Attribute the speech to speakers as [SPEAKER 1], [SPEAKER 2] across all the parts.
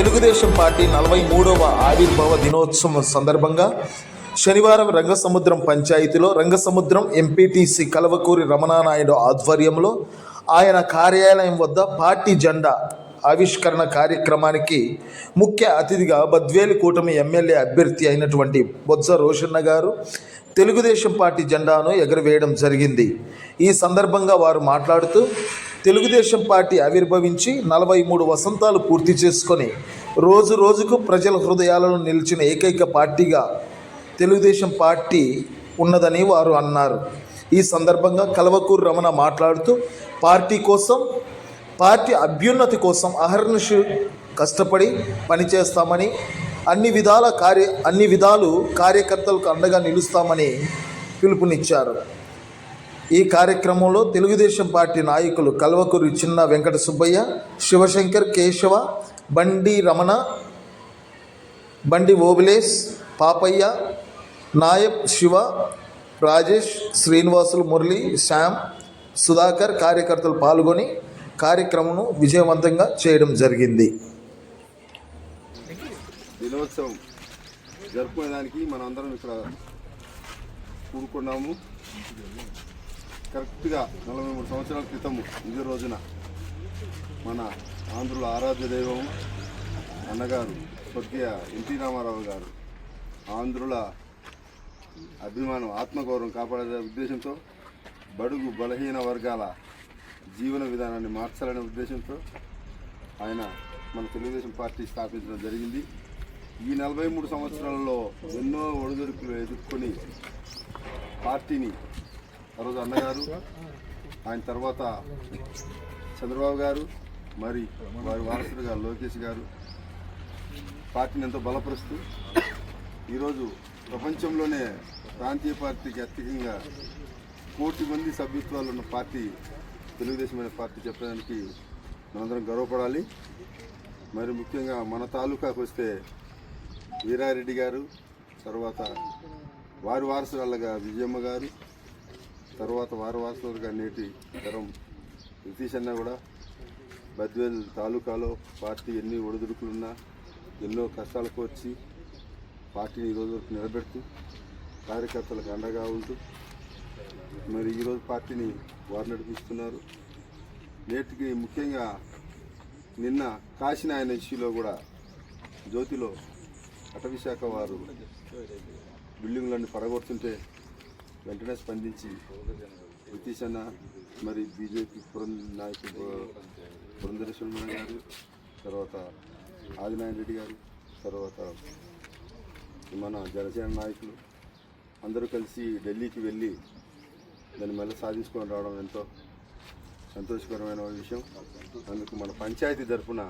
[SPEAKER 1] Telugu Desam party నలభై మూడవ ఆవిర్భావ దినోత్సవం సందర్భంగా శనివారం రంగసముద్రం పంచాయతీలో రంగసముద్రం ఎంపీటీసీ కలవకూరి రమణానాయుడు ఆధ్వర్యంలో ఆయన కార్యాలయం వద్ద పార్టీ జెండా ఆవిష్కరణ కార్యక్రమానికి ముఖ్య అతిథిగా బద్వేలు కూటమి ఎమ్మెల్యే అభ్యర్థి అయినటువంటి బొత్స రోషన్న గారు తెలుగుదేశం పార్టీ జెండాను ఎగురవేయడం జరిగింది. ఈ సందర్భంగా వారు మాట్లాడుతూ తెలుగుదేశం పార్టీ ఆవిర్భవించి నలభై మూడు వసంతాలు పూర్తి చేసుకొని రోజు రోజుకు ప్రజల హృదయాలను నిలిచిన ఏకైక పార్టీగా తెలుగుదేశం పార్టీ ఉన్నదని వారు అన్నారు. ఈ సందర్భంగా కలవకూరు రమణ మాట్లాడుతూ పార్టీ కోసం పార్టీ అభ్యున్నతి కోసం అహర్నిశు కష్టపడి పనిచేస్తామని అన్ని విధాల కార్య అన్ని విధాలు కార్యకర్తలకు అండగా నిలుస్తామని పిలుపునిచ్చారు. ఈ కార్యక్రమంలో తెలుగుదేశం పార్టీ నాయకులు కల్వకూరి చిన్న వెంకట సుబ్బయ్య శివశంకర్ కేశవ బండి రమణ బండి ఓబిలేస్ పాపయ్య నాయబ్ శివ రాజేష్ శ్రీనివాసులు మురళి శ్యామ్ సుధాకర్ కార్యకర్తలు పాల్గొని కార్యక్రమంను విజయవంతంగా చేయడం జరిగింది.
[SPEAKER 2] దినోత్సవం జరుపుకునేదానికి మనందరం ఇక్కడ కూడుకున్నాము. కరెక్ట్గా నలభై మూడు సంవత్సరాల క్రితము ఇదే రోజున మన ఆంధ్రుల ఆరాధ్య దైవం అన్నగారు స్వర్గీయ ఎన్టీ రామారావు గారు ఆంధ్రుల అభిమానం ఆత్మగౌరవం కాపాడే ఉద్దేశంతో బడుగు బలహీన వర్గాల జీవన విధానాన్ని మార్చాలనే ఉద్దేశంతో ఆయన మన తెలుగుదేశం పార్టీ స్థాపించడం జరిగింది. ఈ నలభై మూడు సంవత్సరాలలో ఎన్నో ఒడిదుడుకులు ఎదుర్కొని పార్టీని ఆ రోజు అన్నగారు ఆయన తర్వాత చంద్రబాబు గారు మరి వారి వారసుడుగా లోకేష్ గారు పార్టీని ఎంతో బలపరుస్తూ ఈరోజు ప్రపంచంలోనే ప్రాంతీయ పార్టీకి అత్యధికంగా కోటి మంది సభ్యత్వాలు ఉన్న పార్టీ తెలుగుదేశం అనే పార్టీ చెప్పడానికి మనందరం గర్వపడాలి. మరి ముఖ్యంగా మన తాలూకాకు వస్తే వీరారెడ్డి గారు తర్వాత వారి వారసురాళ్ళగా విజయమ్మ గారు తర్వాత వారవాసులుగా నేటి తరం నితీష్ అన్న కూడా బద్వేల్ తాలూకాలో పార్టీ ఎన్ని ఒడిదుడుకులున్నా ఎన్నో కష్టాలకు వచ్చి పార్టీని ఈరోజు వరకు నిలబెడుతూ కార్యకర్తలకు అండగా ఉంటూ మరి ఈరోజు పార్టీని వారు నడిపిస్తున్నారు నేటికి ముఖ్యంగా నిన్న కాశీనాయన ఇష్యూలో కూడా జ్యోతిలో అటవీ శాఖ వారు బిల్డింగ్లన్నీ పడగొడుతుంటే వెంటనే స్పందించి నితీష్ అన్న మరి బీజేపీ పురం నాయకుడు పురంధరేశ్వర గారు తర్వాత ఆదినారాయణ రెడ్డి గారు తర్వాత మన జనసేన నాయకులు అందరూ కలిసి ఢిల్లీకి వెళ్ళి దాన్ని మళ్ళీ సాధించుకొని రావడం ఎంతో సంతోషకరమైన విషయం. అందుకు మన పంచాయతీ తరఫున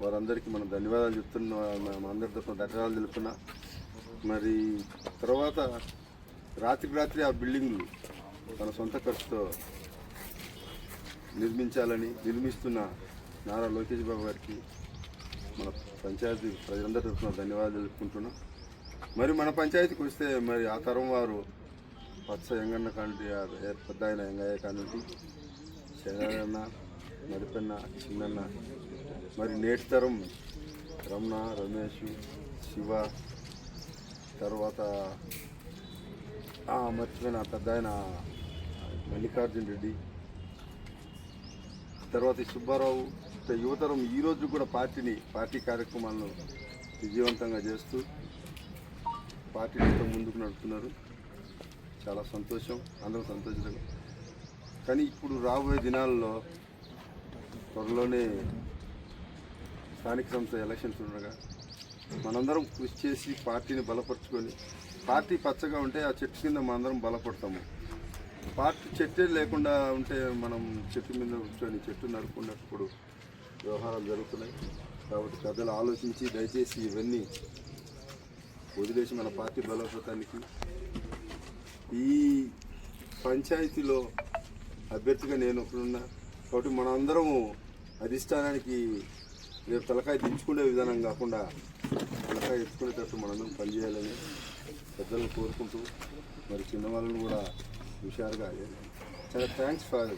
[SPEAKER 2] వారందరికీ మనం ధన్యవాదాలు చెప్తున్నా మన అందరి తరఫున ధన్యవాదాలు తెలుపుతున్నా. మరి తర్వాత రాత్రికి రాత్రి ఆ బిల్డింగ్లు తన సొంత ఖర్చుతో నిర్మించాలని నిర్మిస్తున్న నారా లోకేష్ బాబు గారికి మన పంచాయతీ ప్రజలందరి తరఫున ధన్యవాదాలు తెలుపుకుంటున్నాం. మరి మన పంచాయతీకి వస్తే మరి ఆ తరం వారు పచ్చ ఎంగన్న కాంటి పెద్ద ఆయన ఎంగయ్య కాంటి శరణన్న నడిపెన్న చిన్నన్న మరి నేటి తరం రమణ రమేష్ శివ తర్వాత మర్చిపోయిన పెద్ద ఆయన మల్లికార్జున రెడ్డి. తర్వాత సుబ్బారావు యువతరం ఈ రోజు కూడా పార్టీని పార్టీ కార్యక్రమాలను విజయవంతంగా చేస్తూ పార్టీతో ముందుకు నడుపుతున్నారు. చాలా సంతోషం అందరం సంతోషంగా కానీ ఇప్పుడు రాబోయే దినాల్లో త్వరలోనే స్థానిక సంస్థ ఎలక్షన్స్ ఉండగా మనందరం కృషి చేసి పార్టీని బలపరుచుకొని పార్టీ పచ్చగా ఉంటే ఆ చెట్టు కింద మనందరం బలపడతాము. పార్టీ చెట్టే లేకుండా ఉంటే మనం చెట్టు మీద కూర్చొని చెట్టు నడుపుకున్నప్పుడు వ్యవహారాలు జరుగుతున్నాయి. కాబట్టి పెద్దలు ఆలోచించి దయచేసి ఇవన్నీ వదిలేసి మన పార్టీ బలోపేతానికి. ఈ పంచాయతీలో అభ్యర్థిగా నేను ఒకడున్నా. కాబట్టి మనందరము అధిష్టానానికి రేపు తలకాయ దించుకునే విధానం కాకుండా తలకాయ ఎత్తుకునేటట్టు మనందరం పనిచేయాలని పెద్దలను కోరుకుంటూ మరి చిన్న వాళ్ళని కూడా హుషారుగా చాలా thanks for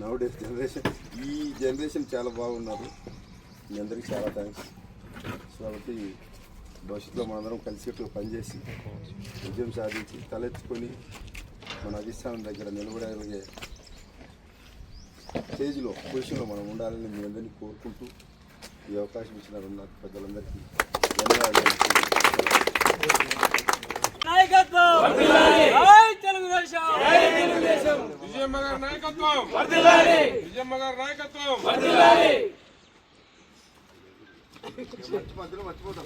[SPEAKER 2] nowadays generation ఈ జనరేషన్ చాలా బాగున్నారు. మీ అందరికీ చాలా థ్యాంక్స్ సో కాబట్టి భవిష్యత్తులో మనందరం కలిసికట్టుగా పనిచేసి విజయం సాధించి తలెత్తుకొని మన అధిష్టానం దగ్గర నిలబడగలిగే స్టేజ్లో పొజిషన్లో మనం ఉండాలని మీ అందరినీ కోరుకుంటూ ఈ అవకాశం ఇచ్చిన నాకు పెద్దలందరికీ ధన్యవాదాలు.
[SPEAKER 3] నాయకత్వం! జై తెలుగుదేశం!
[SPEAKER 4] విజయమ్మ గారి నాయకత్వం! విజయమ్మ గారి నాయకత్వం!
[SPEAKER 2] మధ్యలో మర్చిపోతాం.